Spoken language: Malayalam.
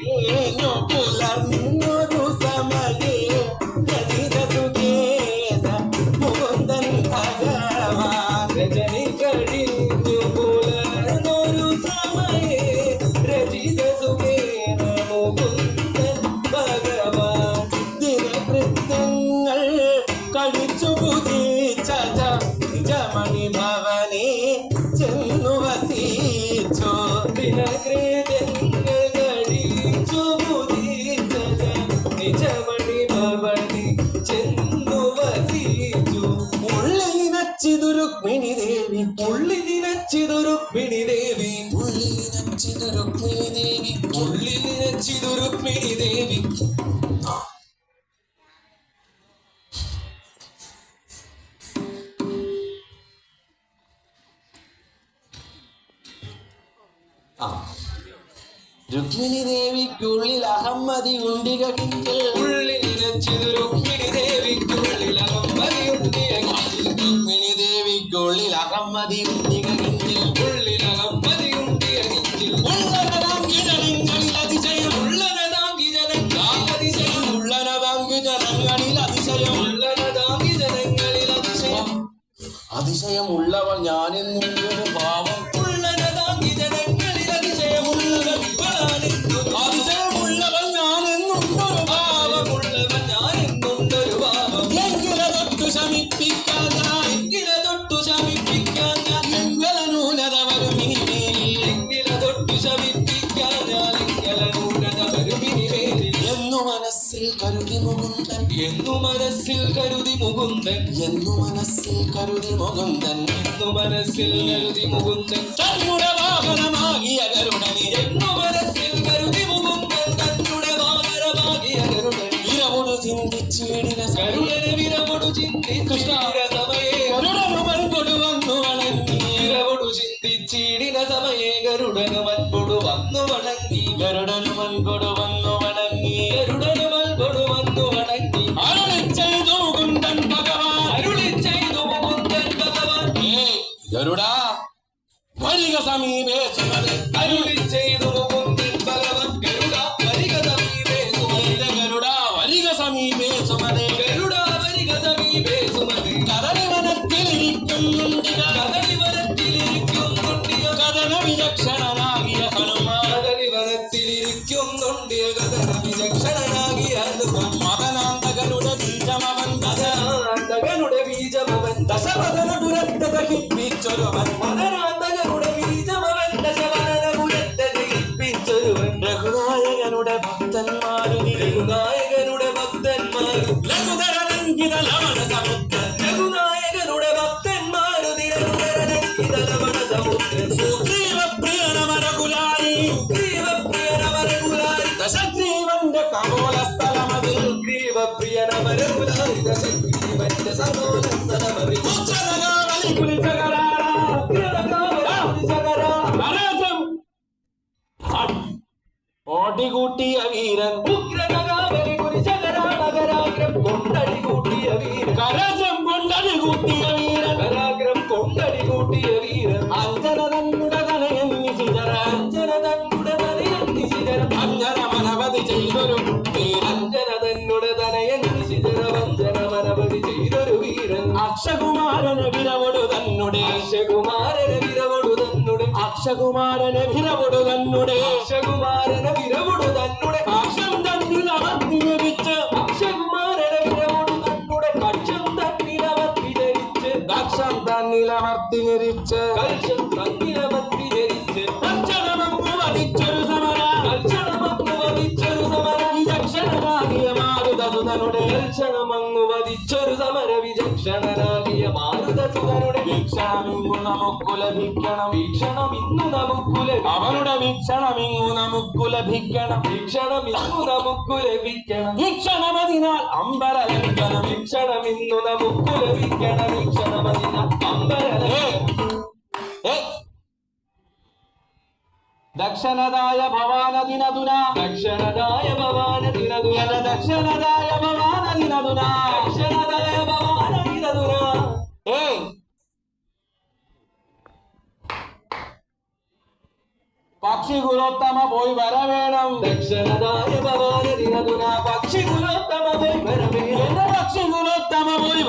Niño, രുക്മിണി ദേവി ഉള്ളിൽ നച്ചിതു രുക്മിണി ദേവി ഉള്ളി നച്ചിതു രുക്മിണി ദേവി ഉള്ളിൽ നച്ചിതു രുക്മിണി ദേവി രുക്മിണി ദേവിക്കുള്ളിൽ അഹമ്മതി ഉണ്ടിക കിഞ്ചൽ ഉള്ളിൽ നച്ചിതു உள்ளில் அகமதியும் திகழ்கின்றில் உள்ளில் அகமதியும் திகழ்கின்றில் உள்ளனதாம் இதழங்களில் அதிசயம் உள்ளனதாம் இதழங்கள் அதிசயம் உள்ளனதாம் இதழங்களில் அதிசயம். உள்ளனதாம் இதழங்களில் அதிசயம். அதிசயம் உள்ளவன் ஞானின் பாவம் കരുതി മുകുന്ദൻ. എന്നു മനസ്സിൽ കരുതി മുകുന്ദൻ. എന്നു മനസ്സിൽ കരുതി മുകുന്ദൻ. എന്നു മനസ്സിൽ കരുതി മുകുന്ദൻ. തന്നുടെ വാഹനമാകിയ ഗരുഡനെ എന്നു മനസ്സിൽ കരുതി മുകുന്ദൻ. തന്നുടെ വാഹനമാകിയ കരുണൻ ഇരവോട് ചിന്തിച്ചിടിന ഗരുഡന് വിരവോട് ചിന്തിച്ചിടിന സമയേ വന്നു ചിന്തിച്ചിടിന സമയേ ഗരുഡന് വൻകൊടു വന്നു വണങ്ങി. ഗരുഡന് വൻകൊടു ഗരുഡാ വരിക സമീപേ ചെയ്തു ദഹിപ്പിച്ചൊരുവൻ മകനാന്തകരുടെ ബീജമവൻ ദശവദന പുരത്തെ ദഹിപ്പിച്ചൊരുവൻ രഘുനായകനുടെ ഭക്തന്മാരുനി രഘുനായകനുടെ ഭക്തന്മാരും ലഘുതരനങ്കിത ലവണ സമുദ്ര രഘുനായകനുടെ ഭക്തന്മാരുതി ലഘുതരനങ്കിത ലവണ സമുദ്ര സുഗ്രീവ പ്രിയനമരകുലാരി ദശഗ്രീവന്റെ കപോല கொண்டடி கூட்டிய வீரன். உக்ரநகாபலி குறிசகரா நகராகிரம் கொண்டடி கூட்டிய வீரன். கரசம் கொண்டடி கூட்டிய வீரன். അക്ഷകുമാരന് വിരവൊടു തന്നുടെ അക്ഷകുമാരന് വിരവൊടു തന്നുടെ അക്ഷം തന്നിൽ അമർത്തി ലഭിച്ച്. അക്ഷകുമാരന് വിരവൊടു തന്നുടെ കക്ഷം തന്നിൽ അമർത്തി ധരിച്ച് കക്ഷം തന്നിൽ അമർത്തി ധരിച്ച് കക്ഷം തന്നിൽ അമർത്തി മാരുതസുതനുടെ ലക്ഷണമങ്ങു വധിച്ചൊരു സമര വിചക്ഷണനാകിയ മാരുതസുതനുടെ വീക്ഷണമിങ്ങു നമുക്കു ലഭിക്കണം. വീക്ഷണം ഇന്നു നമുക്കു അവനുടെ വീക്ഷണം ഇങ്ങു നമുക്കു ലഭിക്കണം. വീക്ഷണം ഇന്നു നമുക്കു ലഭിക്കണം. വീക്ഷണമതിനാൽ അമ്പര ലംഘനം വീക്ഷണം ഇന്നു നമുക്കു ലഭിക്കണം. దక్షిణదాయ భవాన దినదునా దక్షిణదాయ భవాన దినదున దక్షిణదాయ భవాన దినదునా దక్షిణదాయ భవాన దినదునా ఏ పక్షి గురోత్తమ పోయి వరవేణం దక్షిణదాయ భవాన దినదునా పక్షి గురోత్తమ పోయి వరవేణం పక్షి గురోత్తమ పోయి